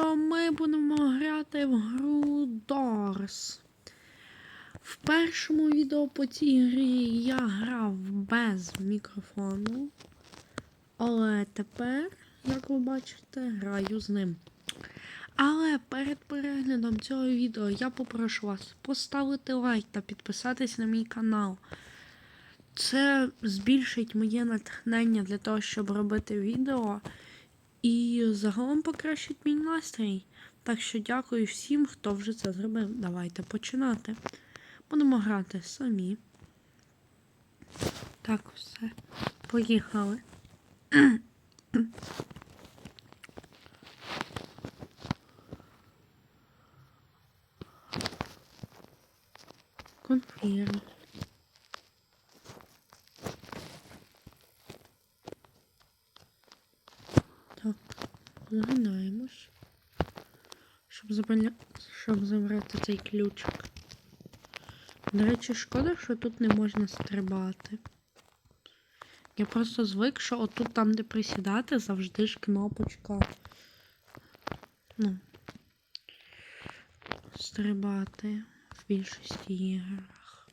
відео ми будемо грати в гру Doors. В першому відео по цій грі я грав без мікрофону. Але тепер, як ви бачите, граю з ним. Але перед переглядом цього відео я попрошу вас поставити лайк та підписатись на мій канал. Це збільшить моє натхнення для того, щоб робити відео. І загалом покращить мій настрій. Так що дякую всім, хто вже це зробив. Давайте починати. Будемо грати самі. Так, все. Поїхали. Конфірм. Так, загинаємось. Щоб, забрати, щоб забрати цей ключик. До речі, шкода, що тут не можна стрибати. Я просто звик, що отут там, де присідати, завжди ж кнопочка. Ну. Стрибати в більшості іграх.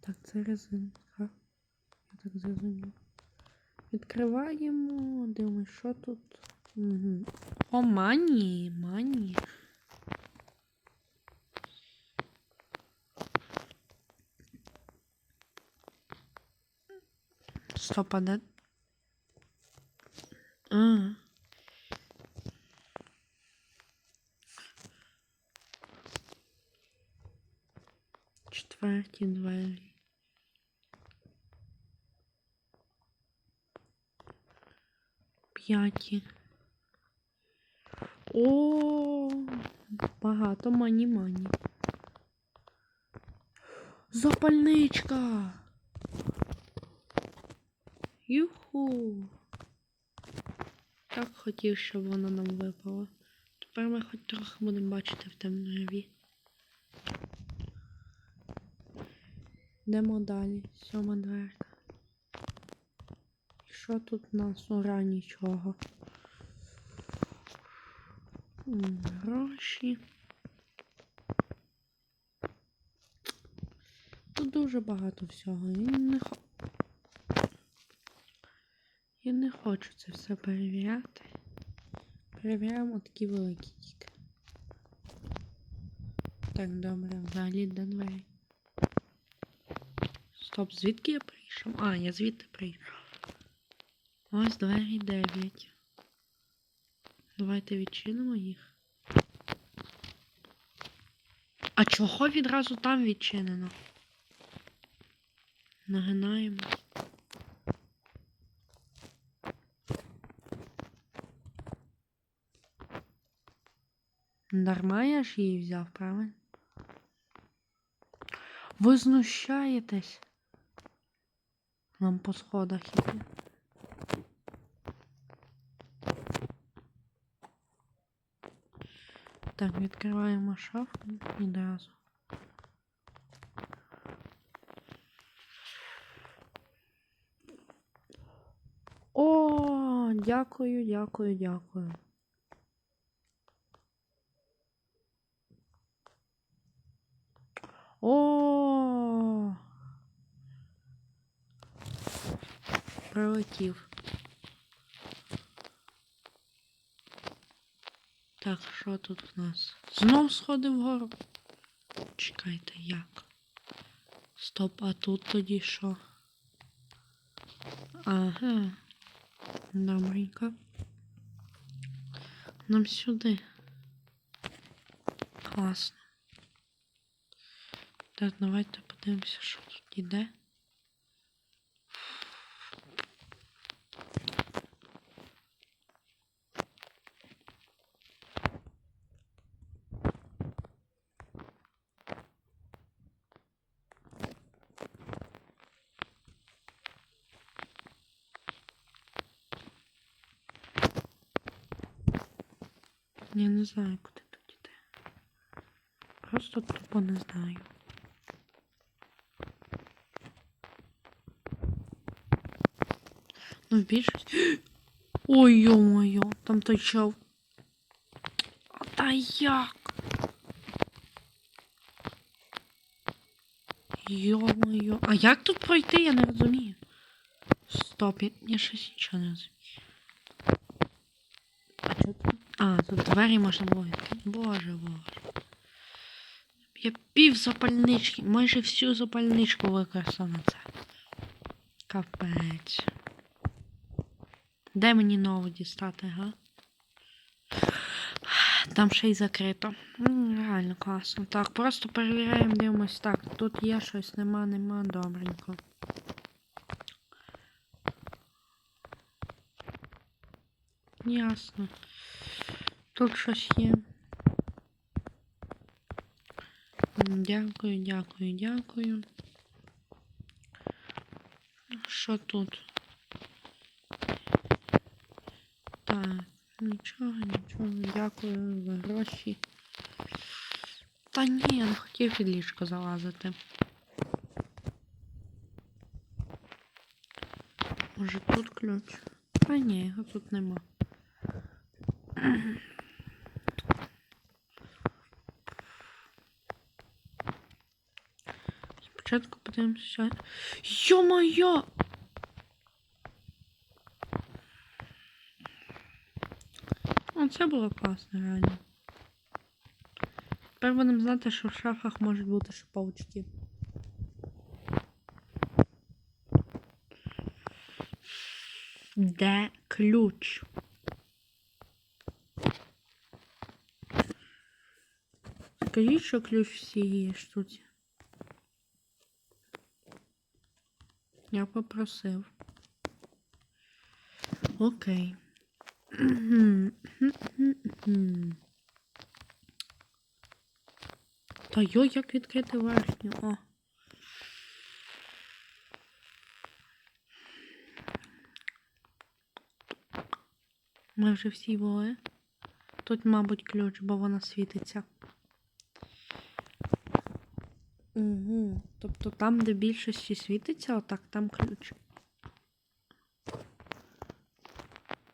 Так, це резинка. Я так зрозумів. Відкриваємо, дивимось, що тут. Угу. О, мані, мані. Стоп, а де? А. Четверті двері. П'яті. багато мані-мані. Запальничка. Юху. Так хотів, щоб вона нам випала. Тепер ми хоч трохи будемо бачити в темряві. Йдемо далі. Сьома дверка. Що тут у нас? Ура, нічого. М, Гроші. Дуже багато всього. Я не, хо... Я не хочу це все перевіряти. Перевіряємо такі великі тільки. Так, добре, взагалі до дверей. Стоп, звідки я прийшов? А, я звідти прийшов. Ось двері 9. Давайте відчинимо їх. А чого відразу там відчинено? Нагинаємо. Дарма я ж її взяв, правильно? Ви знущаєтесь? Нам по сходах іти. Так, відкриваємо шафу відразу. О, дякую, дякую, дякую. О. Прилетів. Так, що тут в нас? Знов сходи вгору. Чекайте, як? Стоп, а тут тоді що? Ага. Добренько. Нам сюди. Класно. Так, давайте подивимося, що тут іде. Я не знаю, куди тут іде. Просто тупо не знаю. Ну, в більшості. Ой, ё-моё, там той чел. А Та як? Йо-моє. А як тут пройти, я не розумію. Стоп, я, я щось нічого не розумію. А що тут? А, тут двері можна було. Боже, боже. Я пів запальнички, майже всю запальничку використав на це. Капець. Де мені нову дістати, га? Там ще й закрито. Реально класно. Так, просто перевіряємо, дивимось. Так, тут є щось, нема, нема, добренько. Ясно. Тут щось є. Дякую, дякую, дякую. Що тут? Так, нічого, нічого, дякую за гроші. Та ні, я не хотів під ліжко залазити. Може тут ключ? Та ні, його тут нема. Спочатку подивимося. Йо-моє! О, це було класно, реально. Тепер будемо знати, що в шафах можуть бути ще паучки. Де ключ? Скажіть, що ключ в цій штуці. Я попросив. Окей. Та йо, як відкрити верхню? О. Ми вже всі були. Тут, мабуть, ключ, бо вона світиться. Угу. Тобто там, де більшості світиться, отак, там ключ.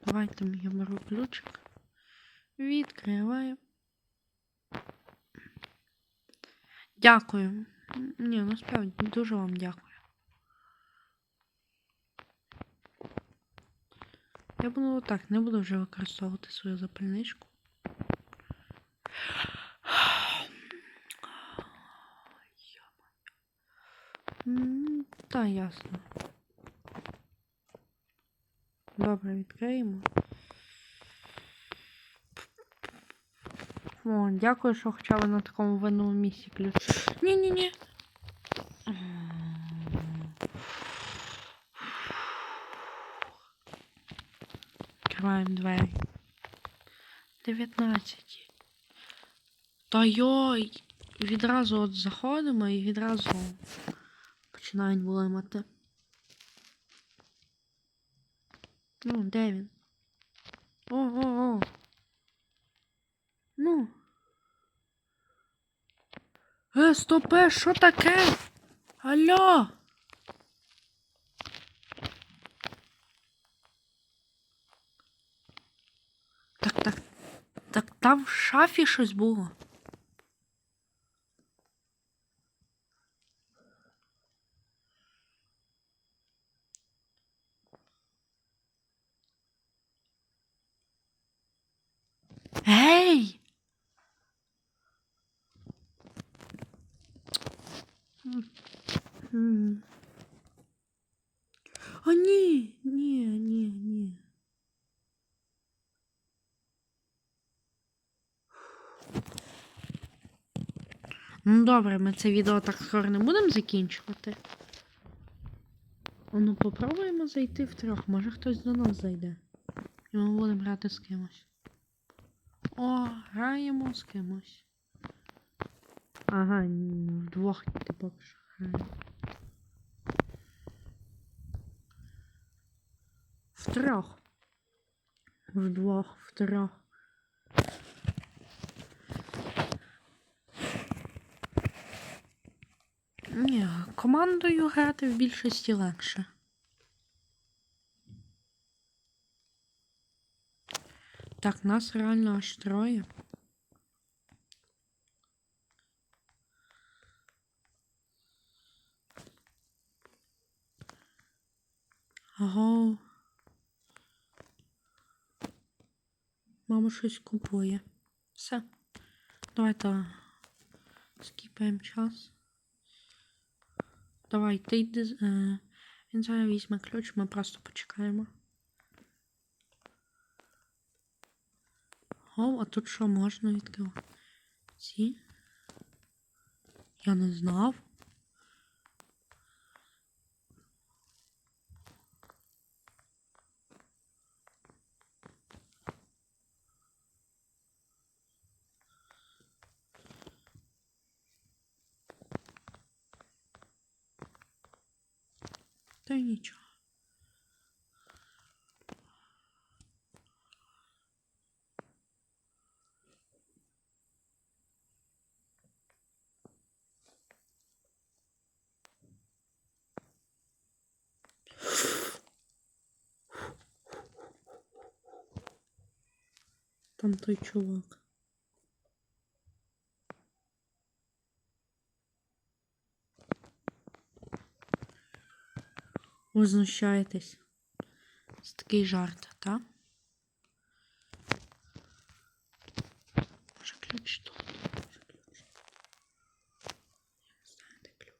Давайте я беру ключик. Відкриваю. Дякую. Ні, насправді дуже вам дякую. Я буду отак, не буду вже використовувати свою запальничку. М, Та ясно. Добре, відкриємо. О, дякую, що хоча б на такому винному місці ключ. Ні-ні-ні. Відкриваємо двері. 19. Та йой! Відразу от заходимо і відразу починають блимати. Ну, де він? Ого-го. Ну. Е, стопе, що таке? Алло? Так, так. Так там в шафі щось було. Ей! М. А ні, ні, ні, ні. Ну добре, ми це відео так скоро не будемо закінчувати. Ну, попробуємо зайти втрьох. Може хтось до нас зайде. І ми будемо грати з кимось. О, граємо з кимось. Ага, вдвох ти поки що граємо. Втрьох. Вдвох, втрьох. Ні, командою грати в більшості легше. Так, нас реально аж троє. Аго. Мама щось купує. Все. Давайте скіпаємо час. Давай, ти йди. Е, він зараз візьме ключ, ми просто почекаємо. О, а тут що можна відкривати? Ці? Я не знав. Та й нічого. Там той чувак. Ви знущаєтесь. Це такий жарт, так? Може ключ тут? Може ключ? Я не знаю, де ключ.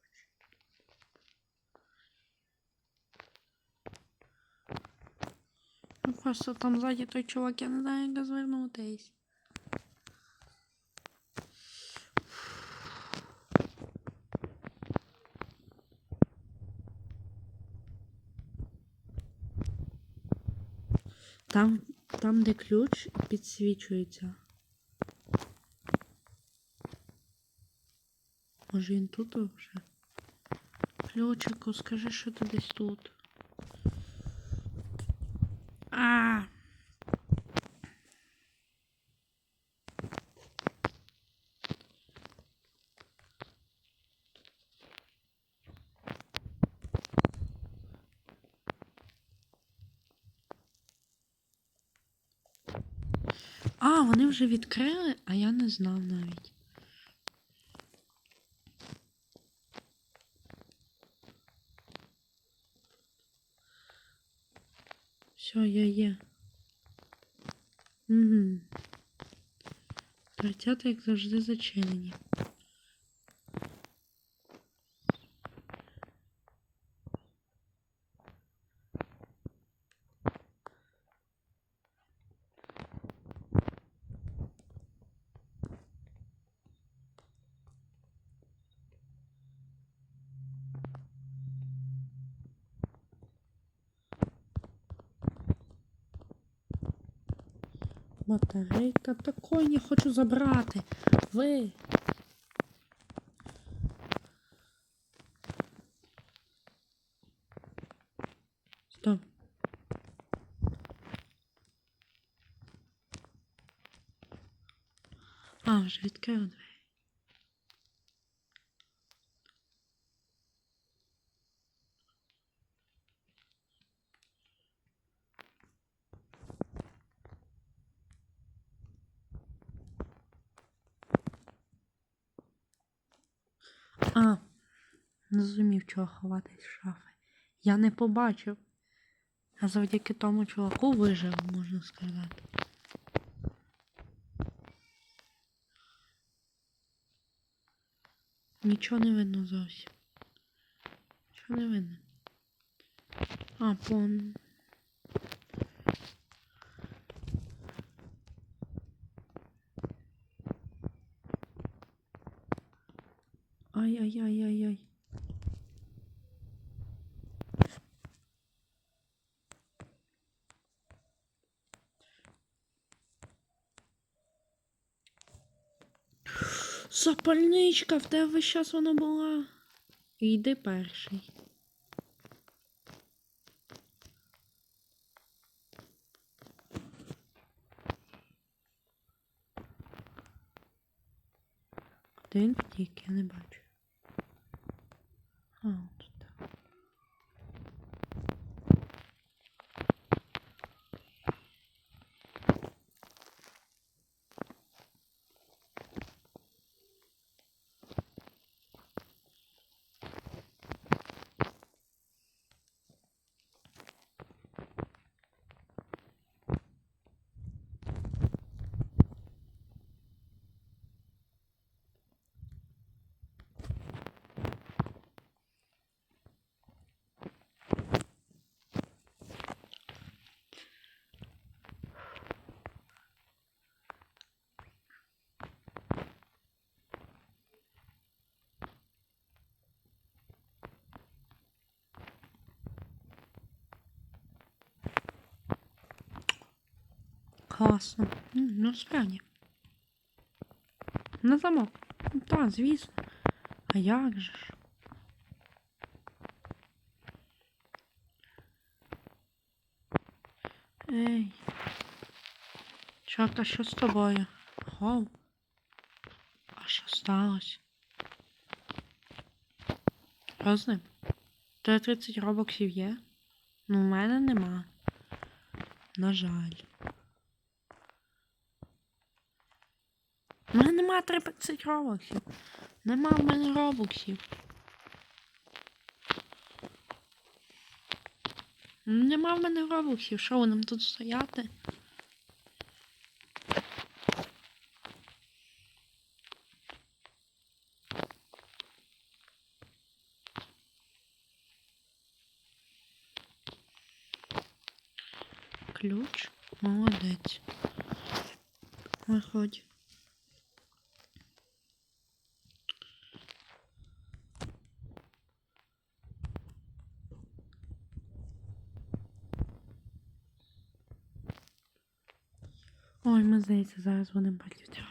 Ну просто там ззаді той чувак, я не знаю, як звернутись. Там, там, де ключ підсвічується. Може він тут вже? Ключику, скажи, що ти десь тут. А. А, вони вже відкрили, а я не знав навіть. Все, я є. Угу. Дверцята, як завжди, зачинені. Батарейка такої не хочу забрати. Ви. Стоп. А, вже відкрив двері. А, не зрозумів, чого ховатись в шафи. Я не побачив. А завдяки тому чуваку вижив, можна сказати. Нічого не видно зовсім. Нічого не видно. А, пон. Ай-яй-яй-яй-яй. Запальничка, в тебе час вона була. Йди перший. Він втік, я не бачу. А, от тут. Класно. Ну, справді. На замок. Ну, Так, звісно. А як же ж? Ей. Чорта, що з тобою? Гоу. А що сталося? Що з ним? Тебе 30 робоксів є? Ну, в мене нема. На жаль. У мене нема 30 робоксів. Нема в мене робоксів. Нема в мене робоксів. Що нам тут стояти? Ключ. Молодець. Виходь. Ой, ми здається, зараз будемо полювати.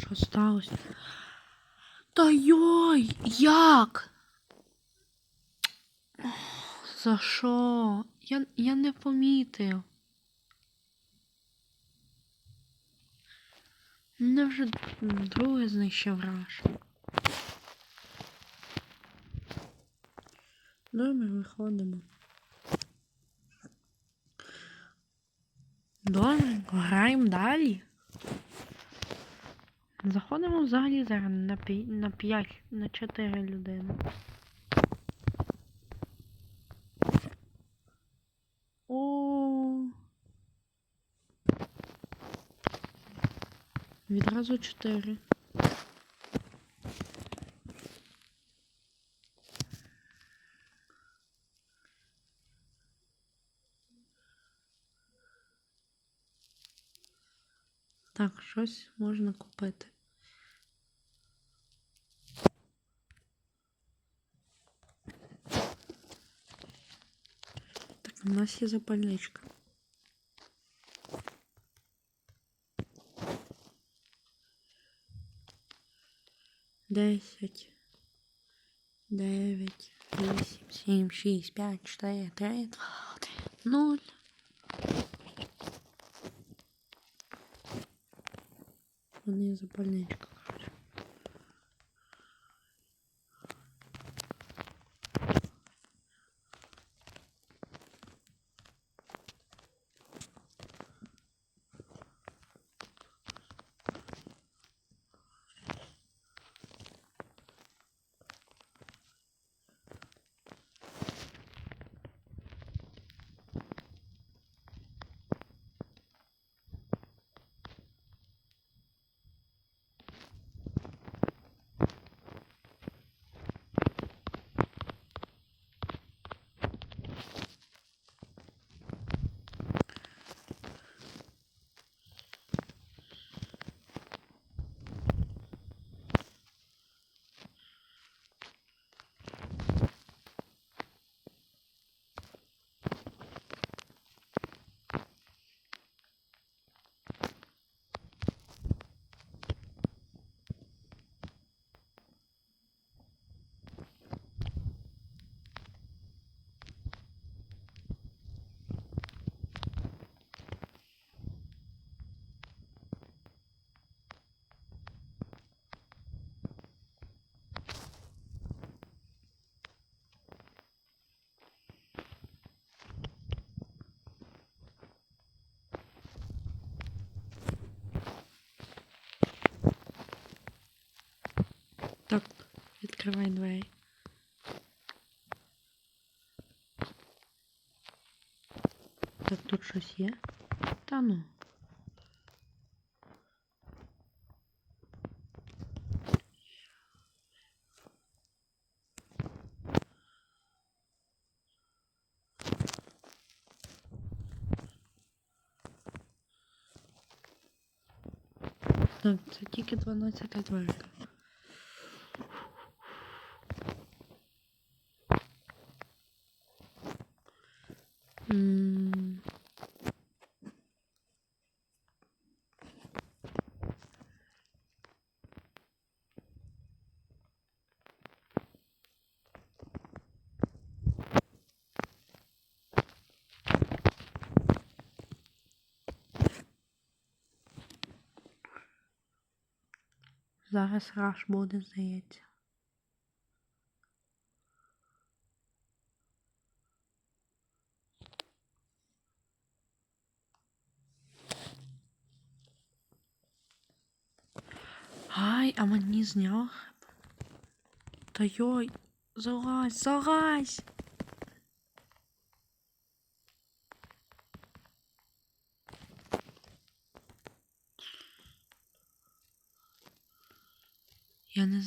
Що сталося? Та йой, як? За що? Я, я не помітив. Мене вже друге знищив раш. Добре, виходимо. Добре, граємо далі. Заходимо взагалі зараз на 5, на 4 людини. Відразу 4. Так, щось можна купити. Так, у нас є запальничка. Десять, дев'ять, вісім, сім, шість, п'ять, чотири, три, два, один, нуль. Вони запальничка, коротше. Відкривай двері. Так тут щось є? Та ну. Так, це тільки 12 дверка. Зараз раш буде, здається. Ай, а мені зняв. Та йой, залазь, залазь.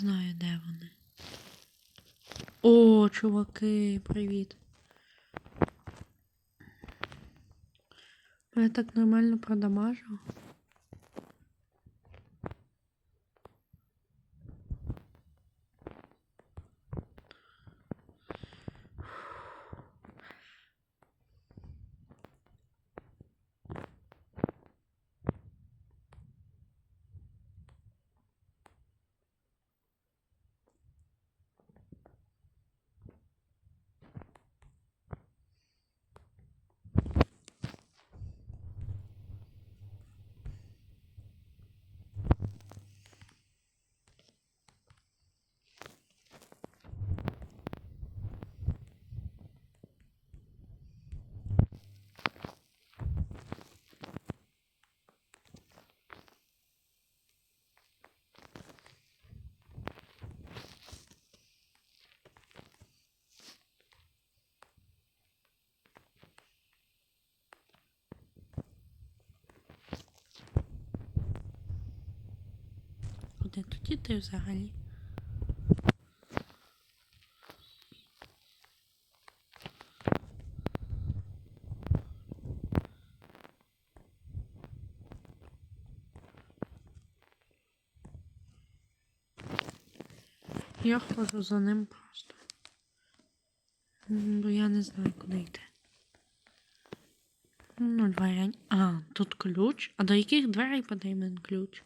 Знаю, де вони. О, чуваки, привіт. Я так нормально продамажив. Куди тоді ти взагалі? Я ходжу за ним просто. Бо я не знаю, куди йти. Ну, двері. А, тут ключ. А до яких дверей потрібен ключ?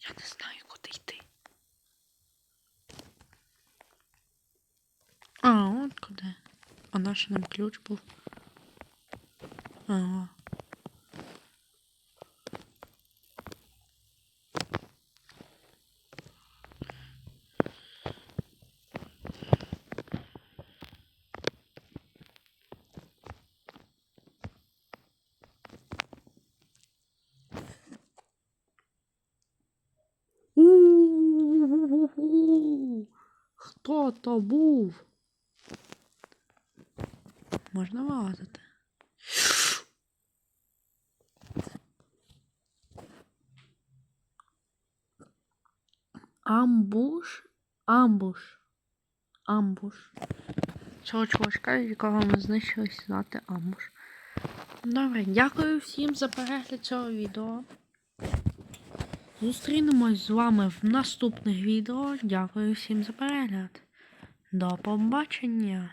Я не знаю, куди йти. А, от куди. А наш нам ключ був. Ага. То був? Можна вилазити. Амбуш? Амбуш. Амбуш. Цього чувачка, якого ми знищили, знати амбуш. Добре, дякую всім за перегляд цього відео. Зустрінемось з вами в наступних відео. Дякую всім за перегляд. До побачення!